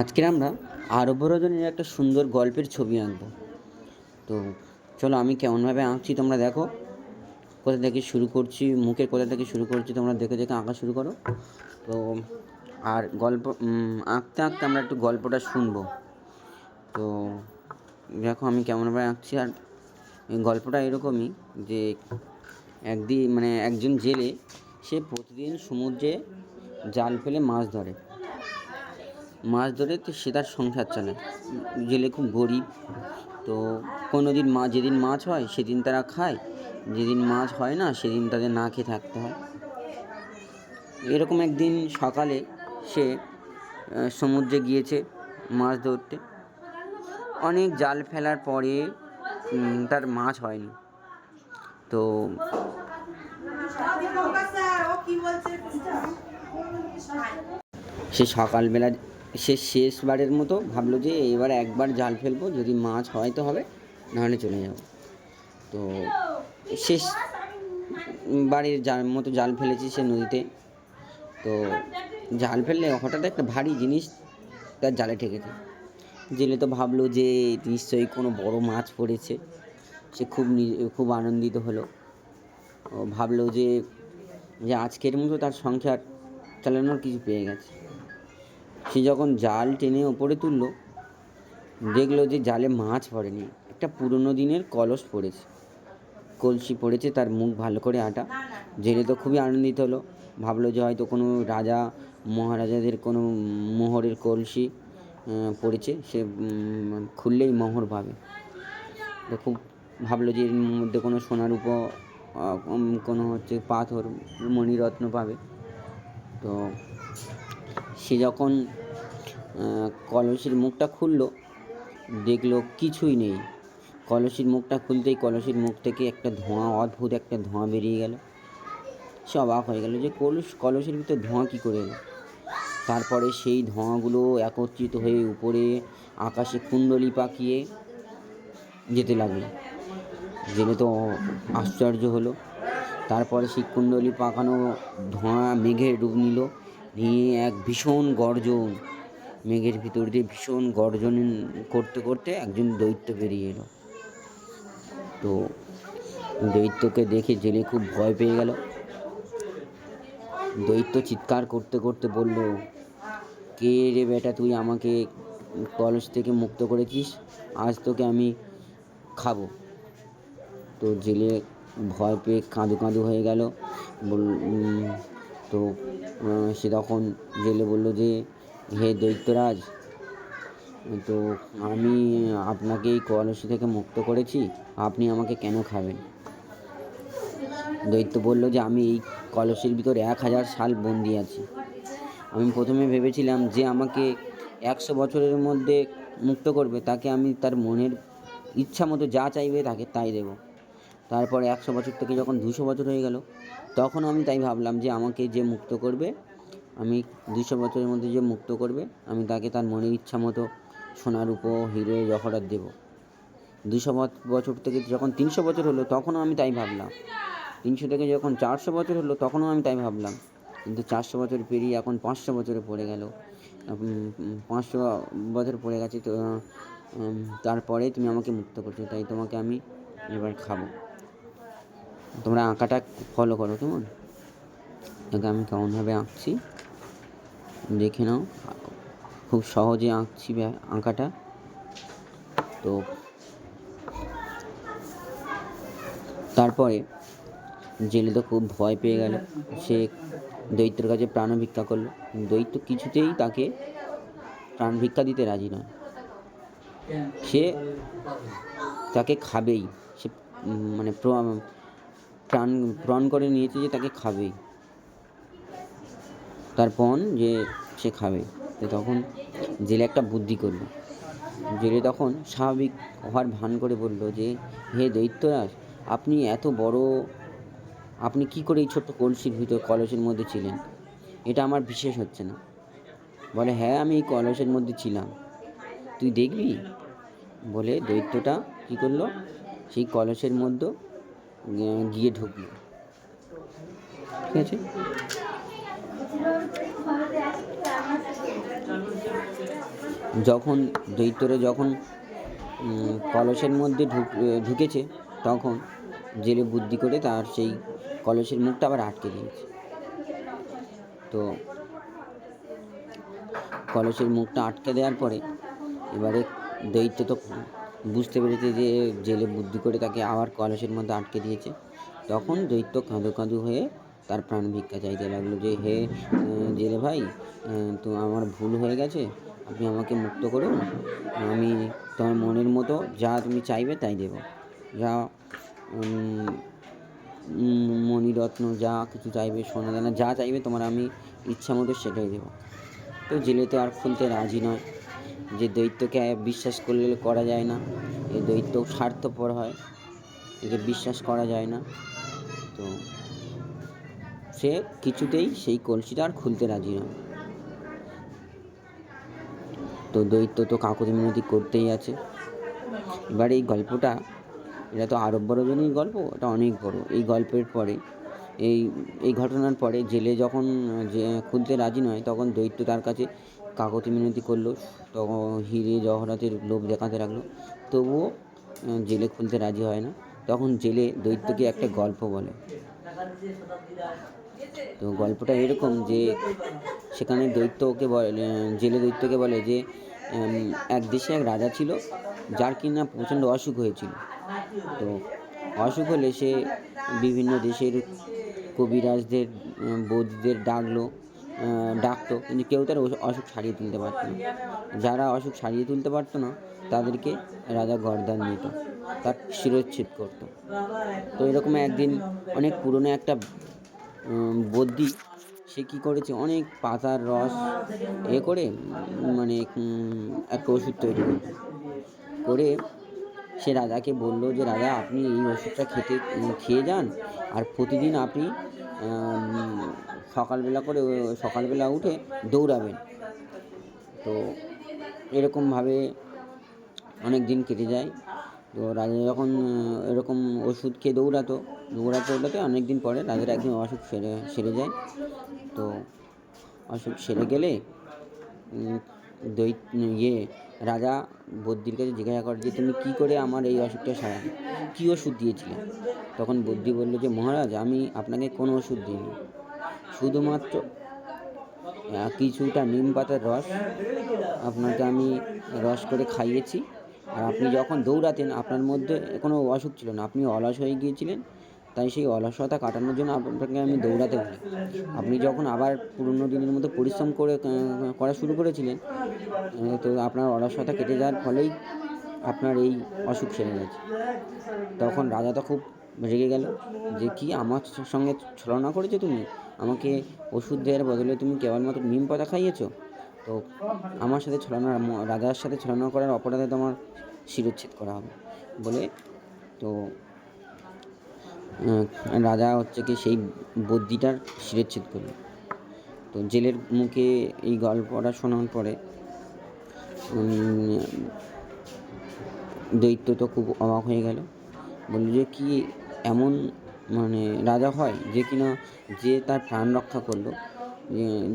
আজকের আমরা আরব্যরজনীর একটা সুন্দর গল্পের ছবি আঁকবো। তো চলো আমি কেমনভাবে আঁকছি তোমরা দেখো। কোথা থেকে শুরু করছি, মুখের কোথা থেকে শুরু করছি তোমরা দেখে দেখে আঁকা শুরু করো। তো, আর গল্প আঁকতে আঁকতে আমরা একটু গল্পটা শুনব। তো দেখো আমি কেমনভাবে আঁকছি, আর গল্পটা এরকমই যে একদিন মানে একজন জেলে সে প্রতিদিন সমুদ্রে জাল ফেলে মাছ ধরে। মাছ ধরে তো সে তার সংসার চালায় জেলে খুব গরিব। তো কোনো দিন মা, যেদিন মাছ হয়, সেদিন তারা খায়। যেদিন মাছ হয় না, সেদিন তাদের না খেয়ে থাকতে হয়। এরকম একদিন সকালে সে সমুদ্রে গিয়েছে মাছ ধরতে। অনেক জাল ফেলার পরে তার মাছ হয়নি। তো সে সকালবেলা সে শেষবারের মতো ভাবলো যে এবার একবার জাল ফেলব, যদি মাছ হয় তো হবে, নাহলে চলে যাব। তো শেষ বাড়ির জাল মতো জাল ফেলেছি সে নদীতে। তো জাল ফেললে হঠাৎ একটা ভারী জিনিস তার জালে ঠেকেছে। জেলে তো ভাবলো যে নিশ্চয়ই কোনো বড় মাছ পড়েছে। সে খুব খুব আনন্দিত হলো। ভাবলো যে যে আজকের মতো তার সংসার চালানোর কিছু পেয়ে গেছে। সে যখন জাল টেনে ওপরে তুললো, দেখল যে জালে মাছ পড়েনি। একটা পুরনো দিনের কলস পড়েছে। কলসি পড়েছে তার মুখ ভালো করে আটা। জেলে তো খুবই আনন্দিত হলো। ভাবলো যে হয়তো কোনো রাজা, মহারাজাদের কোনো মোহরের কলসি পড়েছে। সে খুললেই মোহর পাবে। তো খুব ভাবলো যে এর মধ্যে কোনো সোনার উপ কোনো হচ্ছে পাথর, মণিরত্ন পাবে। তো সে যখন কলসির মুখটা খুললো, দেখল কিছুই নেই। কলসির মুখটা খুলতেই কলসির মুখ থেকে একটা ধোঁয়া, অদ্ভুত একটা ধোঁয়া বেরিয়ে গেল। সে অবাক হয়ে গেল যে কলস, কলসের ভিতর ধোঁয়া কী করে এলো? তারপরে সেই ধোঁয়াগুলো একত্রিত হয়ে উপরে আকাশে কুণ্ডলি পাকিয়ে যেতে লাগল। জেনে তো আশ্চর্য হলো। তারপরে সেই কুণ্ডলি পাকানো ধোঁয়া মেঘের রূপ নিল। নিয়ে এক ভীষণ গর্জন, মেঘের ভিতর দিয়ে ভীষণ গর্জন করতে করতে একজন দৈত্য বেরিয়ে এলো। তো দৈত্যকে দেখে জেলে খুব ভয় পেয়ে গেল। দৈত্য চিৎকার করতে করতে বলল, কে রে বেটা তুই আমাকে কলস থেকে মুক্ত করেছিস? আজ তোকে আমি খাব। তো জেলে ভয় পেয়ে কাঁদু কাঁদু হয়ে গেল। তো সে তখন জেলে বলল যে, হে দৈত্যরাজ, তো আমি আপনাকে এই কলসি থেকে মুক্ত করেছি, আপনি আমাকে কেন খাবেন? দৈত্য বলল যে, আমি এই কলসির ভিতর এক হাজার সাল বন্দি আছি। আমি প্রথমে ভেবেছিলাম যে, আমাকে একশো বছরের মধ্যে মুক্ত করবে, তাকে আমি তার মনের ইচ্ছা মতো যা চাইবে তাকে তাই দেব। তারপর একশো বছর থেকে যখন দুশো বছর হয়ে গেল তখন আমি তাই ভাবলাম যে আমাকে যে মুক্ত করবে, আমি দুশো বছরের মধ্যে যে মুক্ত করবে, আমি তাকে তার মনের ইচ্ছা মতো সোনার উপ হিরে জহরাত দেবো। দুশো বছর থেকে যখন তিনশো বছর হলো, তখনও আমি তাই ভাবলাম। তিনশো থেকে যখন চারশো বছর হলো, তখনও আমি তাই ভাবলাম। কিন্তু চারশো বছর পেরিয়ে এখন পাঁচশো বছরে পড়ে গেল। পাঁচশো বছর পড়ে গেছে তো তারপরে তুমি আমাকে মুক্ত করছ, তাই তোমাকে আমি এবার খাব। তোমরা আঁকাটা ফলো করো কেমন? এটা আমি কেমনভাবে আঁকছি? দেখে নাও। খুব সহজে আঁকছি আঁকাটা। তো তারপরে জেলে তো খুব ভয় পেয়ে গেল। সে দৈত্যের কাছে প্রাণ ভিক্ষা করল। দৈত্য কিছুতেই তাকে প্রাণ ভিক্ষা দিতে রাজি নয়। সে তাকে খাবেই। সে মানে প্রাণ প্রাণ করে নিয়েছে যে তাকে খাবেই তার পণ যে সে খাবে। তো তখন জেলে একটা বুদ্ধি করল। জেলে তখন স্বাভাবিক হওয়ার ভান করে বলল যে, হে দৈত্যরাজ, আপনি এত বড়, আপনি কি করে এই ছোট্ট কলসির ভিতর, কলসের মধ্যে ছিলেন? এটা আমার বিশেষ হচ্ছে না। বলে হ্যাঁ আমি এই কলসের মধ্যে ছিলাম। তুই দেখবি? বলে, দৈত্যটা কী করল? সেই কলসের মধ্যে গিয়ে ঢুকলো। ঠিক আছে? যখন দৈত্যরা যখন কলসের মধ্যে ঢুক ঢুকেছে, তখন জেলে বুদ্ধি করে তার সেই কলসের মুখটা আবার আটকে দিয়েছে। তো কলসের মুখটা আটকে দেওয়ার পরে এবারে দৈত্য তো বুঝতে পেরেছে যে জেলে বুদ্ধি করে তাকে আবার কলসের মধ্যে আটকে দিয়েছে। তখন দৈত্য কাঁদো কাঁদো হয়ে তার প্রাণ ভিক্ষা চাইতে লাগল যে, হে জেলে ভাই তো আমার ভুল হয়ে গেছে, আপনি আমাকে মুক্ত করুন। আমি তোমার মনের মতো যা তুমি চাইবে তাই দেবো। যা মণিরত্ন যা কিছু চাইবে, সোনা দানা যা চাইবে তোমার আমি ইচ্ছা মতো সেটাই দেবো। তো জেলে তো আর খুলতে রাজি নয়। যে দৈত্যকে বিশ্বাস করলে করা যায় না, এই দৈত্য স্বার্থপর হয়, একে বিশ্বাস করা যায় না। তো সে কিছুতেই সেই কলসিটা আর খুলতে রাজি নয় তো দৈত্য তো কাকুতি মিনতি করতেই আছে। এবার এই গল্পটা, এটা তো আরব বড়জনীর গল্প, এটা অনেক বড়। এই গল্পের পরে, এই এই ঘটনার পরে জেলে যখন, যে খুলতে রাজি নয়, তখন দৈত্য তার কাছে কাকতি মিনতি করল, তখন হিরে জহরাতের লোভ দেখাতে লাগল। তবুও জেলে খুলতে রাজি হয় না। তখন জেলে দৈত্যকে একটা গল্প বলে। তো গল্পটা এরকম যে, সেখানে দৈত্যকে বলে জেলে দৈত্যকে বলে যে এক দেশে এক রাজা ছিল, যার কিনা প্রচণ্ড অসুখ হয়েছিল। তো অসুখ হলে সে বিভিন্ন দেশের কবিরাজদের বৌদিদের ডাকলো। ডাকতো, কিন্তু কেউ তার অসুখ সারিয়ে তুলতে পারতো না। যারা অসুখ সারিয়ে তুলতে পারতো না, তাদেরকে রাজা গরদান নিত তার শিরোচ্ছেদ করতো। তো এরকম একদিন অনেক পুরনো একটা বদ্যি সে কী করেছে? অনেক পাতার রস এ করে মানে একটা ওষুধ তৈরি করে করে সে রাজাকে বলল যে, রাজা, আপনি এই ওষুধটা খেতে খেয়ে যান, আর প্রতিদিন আপনি সকালবেলা করে সকালবেলা উঠে দৌড়াবেন। তো এরকমভাবে অনেক দিন কেটে যায়। তো রাজা যখন এরকম ওষুধ খেয়ে দৌড়াতো, দৌড়াতে দৌড়াতে অনেক দিন পরে রাজার একদিন অসুখ সেরে সেরে যায়। তো অসুখ সেরে গেলে দৈ ইয়ে রাজা বদ্যির কাছে জিজ্ঞাসা করে যে, তুমি কী করে আমার এই অসুখটা সারালে? কী ওষুধ দিয়েছিলে? তখন বদ্যি বলল যে, মহারাজ, আমি আপনাকে কোনো ওষুধ দিইনি। শুধুমাত্র কিছুটা নিম পাতার রস। আপনাকে আমি রস করে খাইয়েছি। আর আপনি যখন দৌড়াতেন, আপনার মধ্যে কোনো অসুখ ছিল না। আপনি অলস হয়ে গিয়েছিলেন। তাই সেই অলসতা কাটানোর জন্য আপনাকে আমি দৌড়াতে বলি। আপনি যখন আবার পুরনো দিনের মতো পরিশ্রম করে করা শুরু করেছিলেন তো আপনার অলসতা কেটে যাওয়ার ফলেই আপনার এই অসুখ সেরে গেছে। তখন রাজা তো খুব রেগে গেল যে, কি, আমার সঙ্গে ছলনা করেছ তুমি? আমাকে ওষুধ দেওয়ার বদলে তুমি কেবলমাত্র নিম পাতা খাইয়েছো? তো আমার সাথে ছলনা, রাজার সাথে ছলনা করার অপরাধে তোমার শিরোচ্ছেদ করা হবে বলে তো রাজা হচ্ছে কি সেই বদ্যিটার শিরোচ্ছেদ করল তো জেলের মুখে এই গল্পটা শোনার পরে দৈত্য তো খুব অবাক হয়ে গেল। বলল যে কি এমন মানে রাজা হয় যে কিনা যে তার প্রাণ রক্ষা করল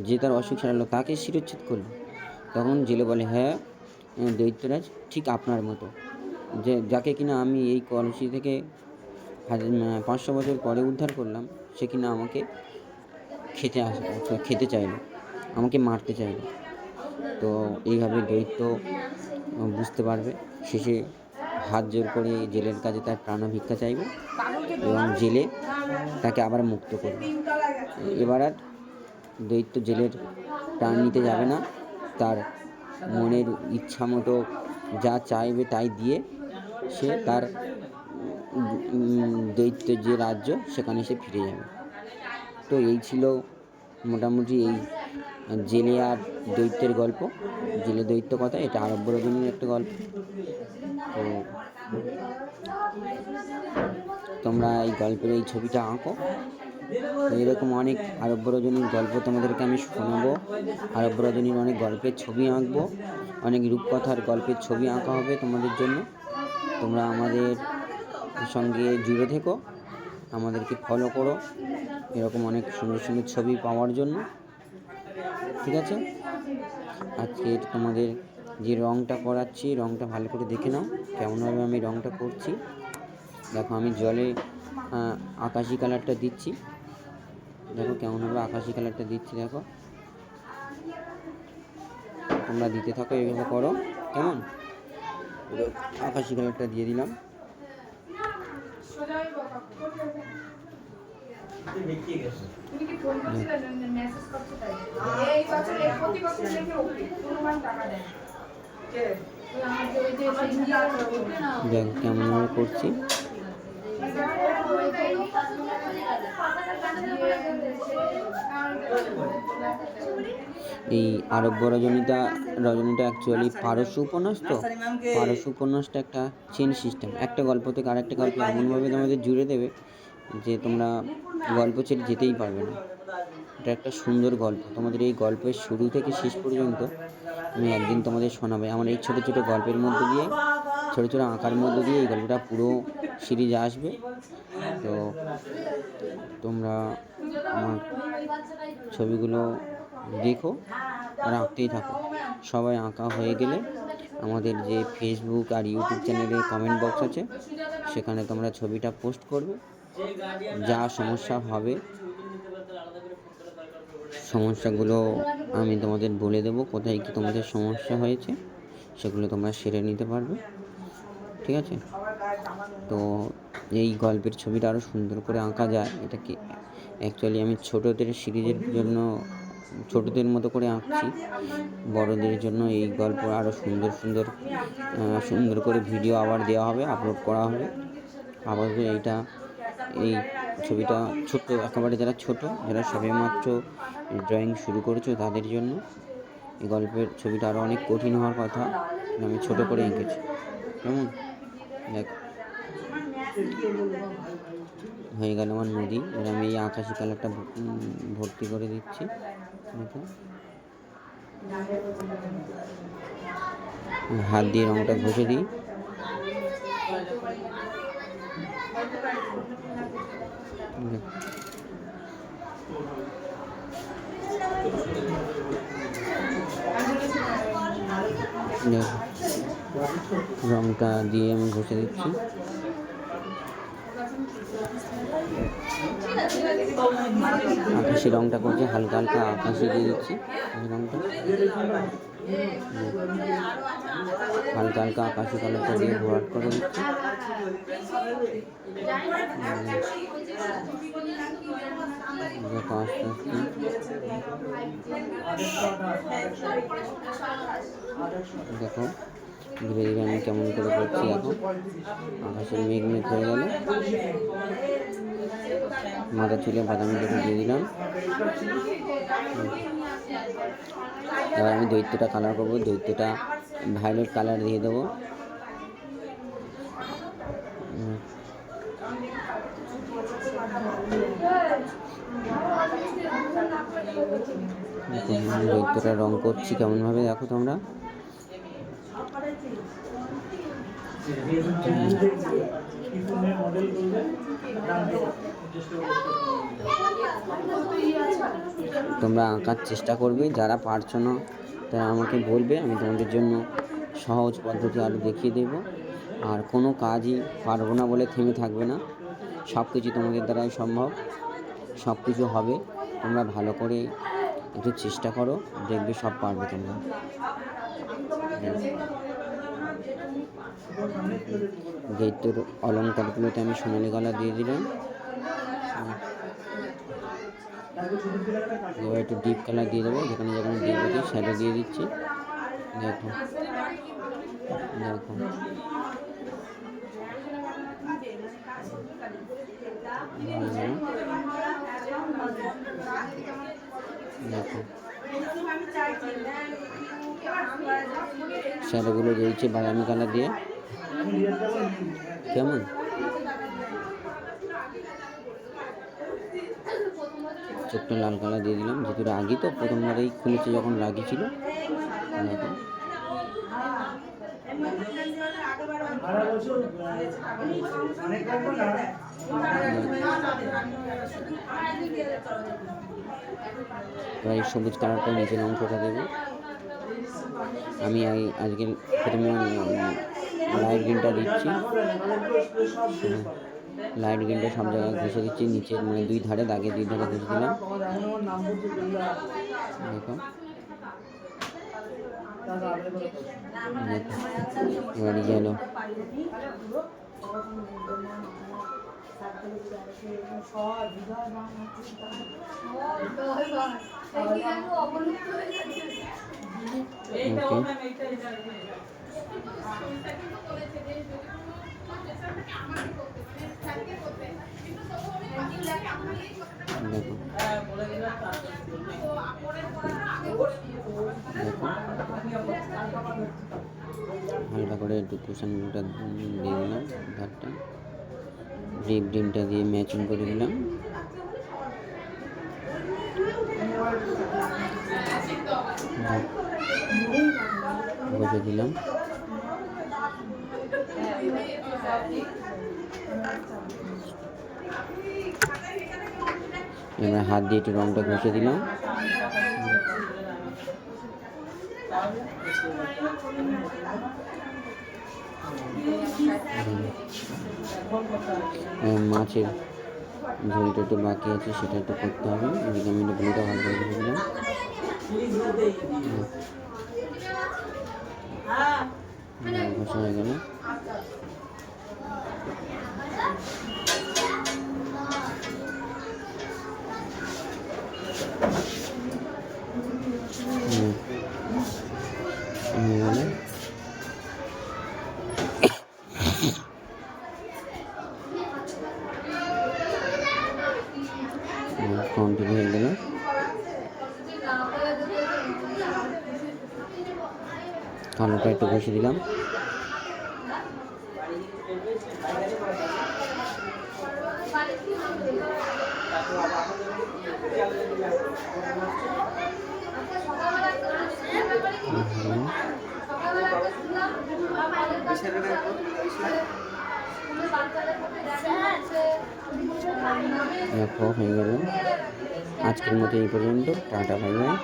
যে- তার অসুখ সারালো, তাকে শিরোচ্ছেদ করল। তখন জেলে বলে হ্যাঁ দৈত্যরাজ, ঠিক আপনার মতো। যে, যাকে কিনা আমি এই কলসি থেকে হাজার পাঁচশো বছর পরে উদ্ধার করলাম, সে কিনা আমাকে খেতে আস খেতে চাইলো, আমাকে মারতে চাইলো। তো এইভাবে দৈত্য বুঝতে পারবে, শেষে হাত জোর করে জেলের কাছে তার প্রাণ ভিক্ষা চাইবে এবং জেলে তাকে আবার মুক্ত করবে। এবার আর দৈত্য জেলের প্রাণ নিতে যাবে না, তার মনের ইচ্ছা মতো যা চাইবে তাই দিয়ে সে তার উম, দৈত্যের যে রাজ্য সেখানে সে ফিরে যাবে। তো এই ছিল মোটামুটি এই জেলে আর দৈত্যের গল্প। জেলে দৈত্য কথা এটা আরব্য রজনীর একটা গল্প। তো তোমরা এই গল্পের এই ছবিটা আঁকো। এরকম অনেক আরব্য রজনীর গল্প তোমাদেরকে আমি শোনাবো। আরব্য রজনীর অনেক গল্পের ছবি আঁকবো। অনেক রূপকথার গল্পের ছবি আঁকা হবে তোমাদের জন্য। তোমরা আমাদের সঙ্গে জুড়ে থেকো। আমাদেরকে ফলো করো। এরকম অনেক সুন্দর সুন্দর ছবি পাওয়ার জন্য। ঠিক আছে? আজকের তোমাদের যে রঙটা করাচ্ছি রঙটা ভালো করে দেখে নাও কেমনভাবে আমি রঙটা করছি দেখো, আমি জলে আকাশি কালারটা দিচ্ছি। দেখো কেমনভাবে আকাশি কালারটা দিচ্ছি, দেখো। তোমরা দিতে থাকো, এইভাবে করো। কেমন? আকাশি কালারটা দিয়ে দিলাম। তুমি কি ফোন করছিলে মেসেজ করছ তাই এই বছর এই প্রতি বছর দেখে ওকে টাকা দেয় কে দেখো কেমনভাবে করছি এই আরব্য রজনীটা রজনীটা অ্যাকচুয়ালি পারস্য উপন্যাস তো? পারস্য উপন্যাসটা একটা চেন সিস্টেম একটা গল্প থেকে আরেকটা গল্প এমনভাবে তোমাদের জুড়ে দেবে যে তোমরা গল্প ছেড়ে যেতেই পারবে না। এটা একটা সুন্দর গল্প। তোমাদের এই গল্পের শুরু থেকে শেষ পর্যন্ত আমি একদিন তোমাদের শোনাবে। আমার এই ছোটো ছোটো গল্পের মধ্যে দিয়ে ছোটো ছোটো আঁকার মধ্যে দিয়ে এই গল্পটা পুরো সিরিজ আসবে। তো তোমরা আমার ছবিগুলো দেখো আর আঁকতেই থাকো। সবাই আঁকা হয়ে গেলে আমাদের যে ফেসবুক আর ইউটিউব চ্যানেলে কমেন্ট বক্স আছে, সেখানে তোমরা ছবিটা পোস্ট করবে। যা সমস্যা হবে, সমস্যাগুলো আমি তোমাদের বলে দেবো, কোথায় কি তোমাদের সমস্যা হয়েছে, সেগুলো তোমরা সেরে নিতে পারবে। ঠিক আছে? তো এই গল্পের ছবিটা আরও সুন্দর করে আঁকা যায়। এটা কি অ্যাকচুয়ালি আমি ছোটোদের সিরিজের জন্য, ছোটোদের মতো করে আঁকছি। বড়দের জন্য এই গল্প আরও সুন্দর সুন্দর সুন্দর করে ভিডিও আবার দেওয়া হবে আপলোড করা হবে। আবার এইটা, এই ছবিটা ছোট একেবারে যারা ছোট, যারা সবেমাত্র ড্রয়িং শুরু করেছ তাদের জন্য এই গল্পের ছবিটা আরও অনেক কঠিন হওয়ার কথা। আমি ছোট করে এঁকেছি। কেমন? দেখ। হয়ে গেল আমার নদী। এবার আমি এই আকাশি কালারটা ভর্তি করে দিচ্ছি। হাত দিয়ে রঙটা ঘষে দিই। রঙটা দিয়ে আমি ঘষে দিচ্ছি। আকাশি রংটা করছি, হালকা হালকা আকাশি দিয়ে দিচ্ছি। রঙটা হালকা হালকা আকাশি কালারটা দিয়ে ভরাট করে দিচ্ছি। দেখো দেখো। ধীরে ধীরে আমি কেমন করে করছি এখন? আকাশের মেঘ মেঘ হয়ে গেল। মাথা চুলে বাদামি দেখে দিয়ে দিলাম। এবার আমি দৈত্যটা কালার করব। দৈত্যটা ভায়োলেট কালার দিয়ে দেবো। দৈত্যটা রং করছি কেমনভাবে দেখো তোমরা। তোমরা আঁকার চেষ্টা করবে, যারা পারছ না, তারা আমাকে বলবে, আমি তোমাদের জন্য সহজ পদ্ধতি আরও দেখিয়ে দেব। আর কোনো কাজই পারব না বলে থেমে থাকবে না। সব কিছু তোমাদের দ্বারাই সম্ভব। সব কিছু হবে। তোমরা ভালো করে একটু চেষ্টা করো, দেখবে সব পারবে তোমরা। দৈত্যর অলঙ্কারগুলোতে আমি সোনালি গলা দিয়ে দিলাম। এবার একটু ডিপ কালার দিয়ে দেবো, যেখানে যেখানে দিয়ে দিচ্ছি শ্যাডো দিয়ে দিচ্ছি। দেখো দেখো। দেখো। শ্যাডোগুলো রয়েছে বাদামি কালার দিয়ে। কেমন? চোখটা লাল কালার দিয়ে দিলাম। যেহেতু রাগি তো, প্রথমবারেই খুলেছে যখন রাগি ছিল। এই সবুজ কালারটা নিচের অংশটা দেবো। আমি আজকে প্রথমে লাইট গ্রিনটা দিচ্ছি। লাইট গ্রিনটা সব জায়গায় ঘষে দিচ্ছি, নিচে মানে দুই ধারে দাগে দুই ধারে ঘষে দিলাম। দেখো। গেলো হালকা করে একটু কুশনটা দিয়ে দিলাম ধারটা ব্রিপ ডিমটা দিয়ে ম্যাচিং করে দিলাম। বসে দিলাম। এবার হাত দিয়ে একটু রংটা ঘষে দিলাম। মাছের ঝোলটা একটু বাকি আছে, সেটা একটু করতে হবে। ভালো করে দিলাম। এবার ঘষা হয়ে গেল হুম। হয়ে গেল কমপ্লিট হয়ে গেল কালোটা একটু ঘষে দিলাম। আজকের মতো এই পর্যন্ত। Tata bye bye.